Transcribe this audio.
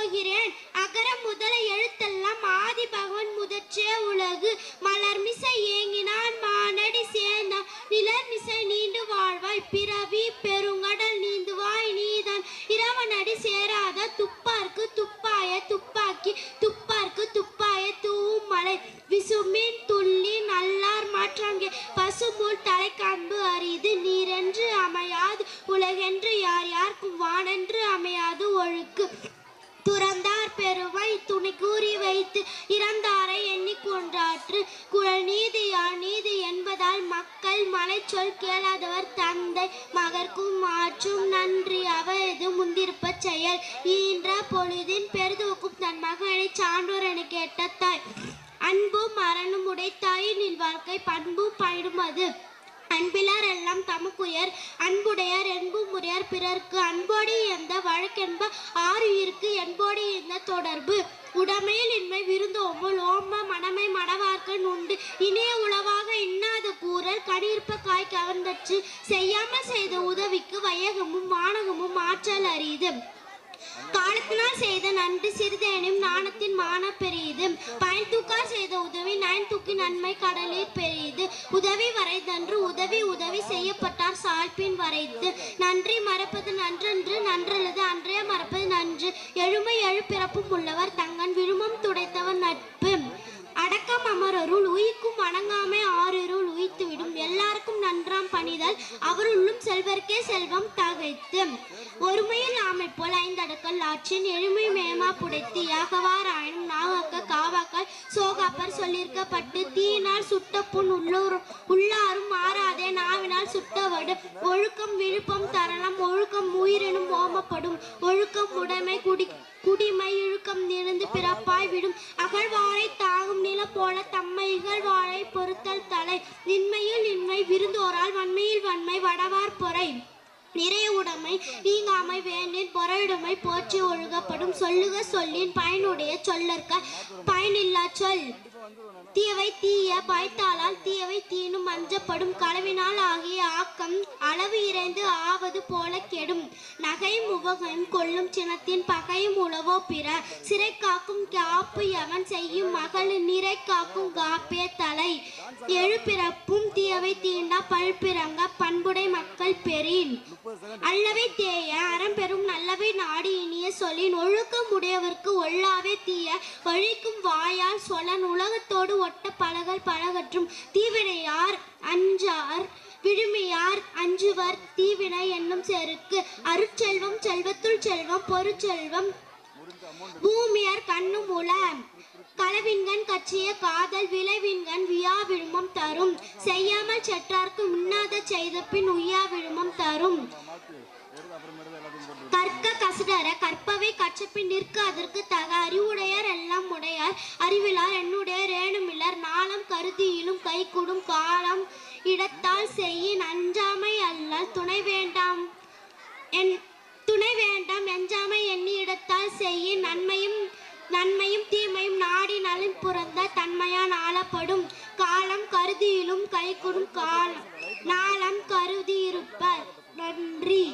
போகிறேன். அகர முதல எழுத்தெல்லாம் ஆதி பகவன் முதற்றே உலகு. மலர் மிசை ஏங்கினான் மானடி சேர்ந்தான் நிலர் மிசை நீண்டு வாழ்வாய். பிறவி பெருங்கடல் நீந்துவாய் நீதான். இரவனடி சேராத துப்பார்க்கு துப்பாய துப்பாக்கி. துப்பார்க்கு துப்பாய தூவும் மலை விசுமின் துள்ளி நல்லார் மாற்றாங்கே. பசுமூல் தலை காண்பு அரிது. நீரென்று அமையாது. உலகென்று யார் யாருக்கும் வானென்று அமையாது. ஒழுக்கு. பெருமை பெருவை கூறி வைத்து இறந்தாரை எண்ணி கொன்றாற்று. குழல் நீதியா நீதி என்பதால் மக்கள் மலை சொல் கேளாதவர் தந்தை மகர்க்கும் மாற்றும் நன்றி. அவரது முந்திருப்ப செயல் ஈன்ற பொழுதின் பெரிதுக்கும் தன் மகனை சான்றோர் என கேட்ட தாய். அன்பும் மரணம் உடைத்தாயின் வாழ்க்கை பண்பும் பயிடும் அது. அன்பிலார் எல்லாம் தமக்குயர் அன்புடையார் என்பும் உடையார் பிறர்க்கு அன்போடி எந்த வழக்கென்ப ஆறு இருக்கு என்போடி எந்த தொடர்பு. உடமையில் இன்மை விருந்தோம்புல் ஓம்ப மனமை மடவார்க்கன் உண்டு இனிய உளவாக இன்னாத கூறல் கடியிருப்ப காய் கவர்ந்தச்சு செய்யாம செய்த உதவிக்கு வையகமும் வானகமும் ஆற்றல் அறியுது காலத்தினால் செய்த நன்றி சிறிதேனும் நாணத்தின் மான பெரியது பயன் தூக்கா செய்த உதவி நயன் தூக்கி நன்மை கடலில் பெரியது உதவி வரைதன்று உதவி உதவி செய்யப்பட்டார் சால்பின் வரைத்து நன்றி மறப்பது நன்றன்று நன்றல்லது அன்றைய மறப்பது நன்று. எழுமை எழுப்பிறப்பும் உள்ளவர் தங்கன் விழுமம் துடைத்தவர் நட்பு. அடக்கம் அமரருள் உயிக்கும் வணங்காமை ஆறிருள் உயித்துவிடும் எல்லாருக்கும் நன்றாம் பணிதல் அவருள்ளும் செல்வர்க்கே செல்வம் தகைத்து. ஒருமையில் ஆமை போல் ஐந்தடக்கல் ஆற்றின் எழுமை மேமா புடைத்து. யாகவார் நாக சோகாப்பர் சொல்லியிருக்கப்பட்டு தீயினால் சுட்ட புண் உள்ளூர் உள்ளாரும் மாறாதே நாவினால் சுட்டவடு ஒழுக்கம் விழுப்பம் தரணம் ஒழுக்கம் உயிரினும் ஓமப்படும் ஒழுக்கம் உடைமை குடி குடிமை இழுக்கம் நிறைந்து பிறப்பாய் விடும் அகழ்வாரை தாகும் நில போல தம்மை இகழ்வாரை பொறுத்தல் தலை நின்மையில் இன்மை விருந்தோரால் வன்மையில் வன்மை நிறைய உடைமை நீங்காமை வேண்டின் பொறையுடைமை போற்றி ஒழுகப்படும். சொல்லுக சொல்லின் பயனுடைய சொல்லற்க பயனில்லா சொல். தீயவை தீய பயத்தாளால் தீயவை தீனும் அஞ்சப்படும். களவினால் ஆகிய ஆக்கம் அளவு இறைந்து ஆவது போல கெடும். நகையும் உவகையும் கொள்ளும் சினத்தின் பகையும் உளவோ பிற சிறை காக்கும் காப்பு எவன் செய்யும்? மகள் நிறை காக்கும் காப்பே தலை. எழுபிறப்பும் தீயவை தீண்டா பழுப்பிறங்க பண்புடை மக்கள் பெறின். அல்லவை தேய அறம்பெறும் நல்லவை நாடி இனிய சொல்லின். ஒழுக்கம் உடையவர்க்கு ஒல்லாவே தீய வழிக்கும் வாயால் சொலன் உலக உலகத்தோடு ஒட்ட பழகல் பழகற்றும் தீவினையார் அஞ்சார்? விழுமியார் அஞ்சுவர்? தீவினை என்னும் செருக்கு. அருட்செல்வம் செல்வத்துள் செல்வம் பொருட்செல்வம் பூமியார் கண்ணும் உல களவின்கண் கட்சிய காதல் விளைவின்கண் வியா விழுமம் தரும். செய்யாமல் செற்றார்க்கு முன்னாத செய்த பின் உய்யா விழுமம் தரும். கற்க கசுடர கற்பவை கற்றபின் நிற்க அதற்கு தக. அறிவுடையார் எல்லாம் உடையார். அறிவிலார் என்னுடைய கருதியிலும் கைகூடும் காலம் இடத்தால் செய்யின் அஞ்சாமை அல்ல துணை வேண்டாம். என் துணை வேண்டாம். எஞ்சாமை எண்ணி இடத்தால் செய்யின் நன்மையும் நன்மையும் தீமையும் நாடி நலன் புறந்த தன்மையான் ஆளப்படும். காலம் கருதியிலும் கைகூடும் காலம் நாளம் கருதியிருப்பர் நன்றி.